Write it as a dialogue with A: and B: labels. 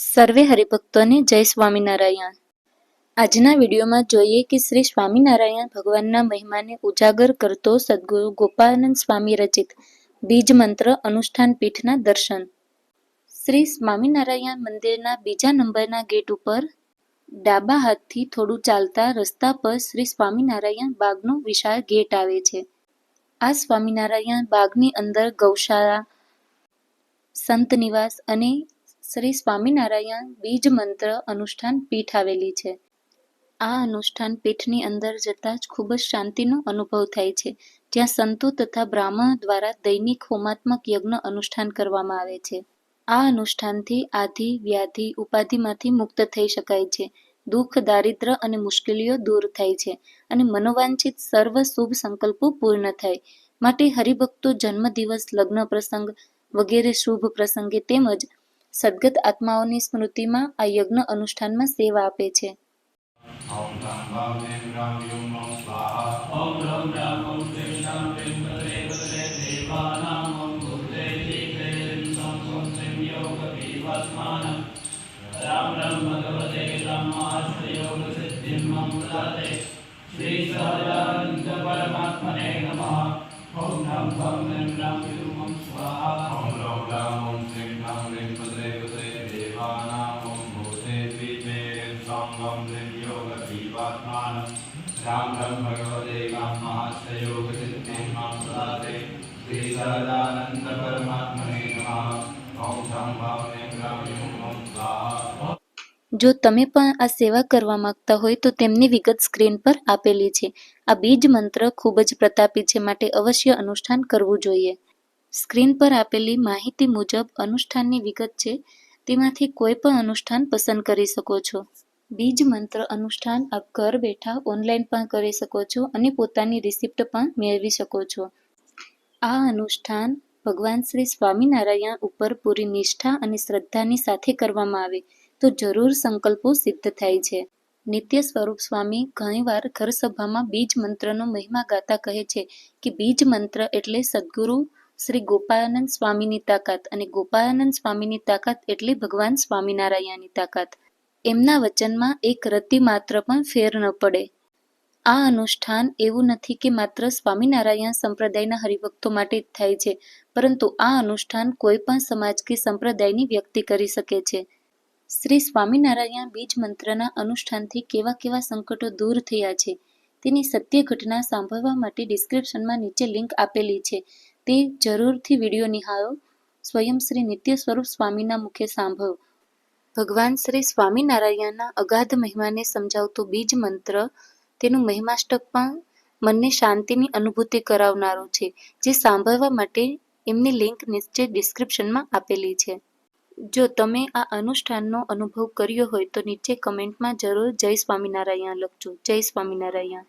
A: સર્વે હરિભક્તોને જય સ્વામિનારાયણ. આજના વિડીયોમાં જોઈએ કે શ્રી સ્વામિનારાયણ ભગવાનના મહિમાને ઉજાગર કરતો સદગુરુ ગોપાલનંદ સ્વામી રચિત બીજ મંત્ર અનુષ્ઠાન પીઠના દર્શન. શ્રી સ્વામિનારાયણ મંદિરના બીજા નંબરના ગેટ ઉપર ડાબા હાથથી થોડું ચાલતા રસ્તા પર શ્રી સ્વામિનારાયણ બાગનો વિશાળ ગેટ આવે છે. આ સ્વામિનારાયણ બાગની અંદર ગૌશાળા, સંત નિવાસ અને શ્રી સ્વામિનારાયણ બીજ મંત્ર અનુષ્ઠાન પીઠ આવેલી છે. આ અનુષ્ઠાન પીઠની અંદર જતાં જ ખૂબ જ શાંતિનો અનુભવ થાય છે. જ્યાં સંતો તથા બ્રાહ્મણ દ્વારા દૈનિક હોમાત્મક યજ્ઞ અનુષ્ઠાન કરવામાં આવે છે. આ અનુષ્ઠાનથી આધિ, વ્યાધિ, ઉપાધિમાંથી મુક્ત થઈ શકાય છે. દુઃખ, દારિદ્ર અને મુશ્કેલીઓ દૂર થાય છે અને મનોવાંછિત સર્વ શુભ સંકલ્પો પૂર્ણ થાય. માટે હરિભક્તો જન્મદિવસ, લગ્ન પ્રસંગ વગેરે શુભ પ્રસંગે તેમજ સદગત આત્માઓની સ્મૃતિમાં આ યજ્ઞ અનુષ્ઠાનમાં સેવા આપે છે.
B: શ્રી સદાનંદ પરમાત્મને નમઃ. ઓમ નમ ભમ રામ सौं सौं श्रीं योगवीवस्मानं रां रां भगवते रामाश्रयोगसिद्धिं मम प्रदाते श्रीसहजानन्दपरमात्मने नमः ॐ ह्रां वां ह्रीं ह्रां ह्यूं ॐ स्वाहा
A: જો તમે પણ આ સેવા કરવા માંગતા હોય તો તેમની વિગત સ્ક્રીન પર આપેલી છે આ બીજ મંત્ર ખૂબ જ પ્રતાપી છે માટે અવશ્ય અનુષ્ઠાન કરવું જોઈએ સ્ક્રીન પર આપેલી માહિતી મુજબ અનુષ્ઠાનની વિગત છે તેમાંથી કોઈ પણ અનુષ્ઠાન પસંદ કરી શકો છો બીજ મંત્ર અનુષ્ઠાન આપ ઘર બેઠા ઓનલાઈન પણ કરી શકો છો અને પોતાની રિસિપ્ટ પણ મેળવી શકો છો. આ અનુષ્ઠાન ભગવાન શ્રી સ્વામિનારાયણ ઉપર પૂરી નિષ્ઠા અને શ્રદ્ધાની સાથે કરવામાં આવે તો જરૂર સંકલ્પો સિદ્ધ થાય છે. નિત્ય સ્વરૂપ સ્વામી ઘણીવાર ઘર સભામાં બીજ મંત્રનો મહિમા ગાતા કહે છે કે બીજ મંત્ર એટલે સદગુરુ શ્રી ગોપાળાનંદ સ્વામીની તાકાત અને ગોપાળાનંદ સ્વામીની તાકાત એટલે ભગવાન સ્વામિનારાયણની તાકાત. એમના વચનમાં એક રતિ માત્ર પણ ફેર ન પડે. આ અનુષ્ઠાન એવું નથી કે માત્ર સ્વામિનારાયણ સંપ્રદાયના હરિભક્તો માટે જ થાય છે, પરંતુ આ અનુષ્ઠાન કોઈ પણ સમાજ કે સંપ્રદાયની વ્યક્તિ કરી શકે છે. શ્રી સ્વામિનારાયણ બીજ મંત્રના અનુષ્ઠાનથી કેવા કેવા સંકટો દૂર થયા છે, તેની સત્ય ઘટના સાંભળવા માટે ડિસ્ક્રિપ્શનમાં નીચે લિંક આપેલી છે. તે જરૂરથી વીડિયો નિહાળો. સ્વયં શ્રી નિત્ય સ્વરૂપ સ્વામીના મુખે સાંભળો. ભગવાન શ્રી સ્વામિનારાયણના અગાધ મહિમાને સમજાવતો બીજ મંત્ર, તેનું મહિમાષ્ટક પણ મનને શાંતિની અનુભૂતિ કરાવનારો છે, જે સાંભળવા માટે એમની લિંક નીચે ડિસ્ક્રિપ્શનમાં આપેલી છે. જો તમે આ અનુષ્ઠાનનો અનુભવ કર્યો હોય તો નીચે કમેન્ટમાં જરૂર જય સ્વામિનારાયણ લખજો. જય સ્વામિનારાયણ.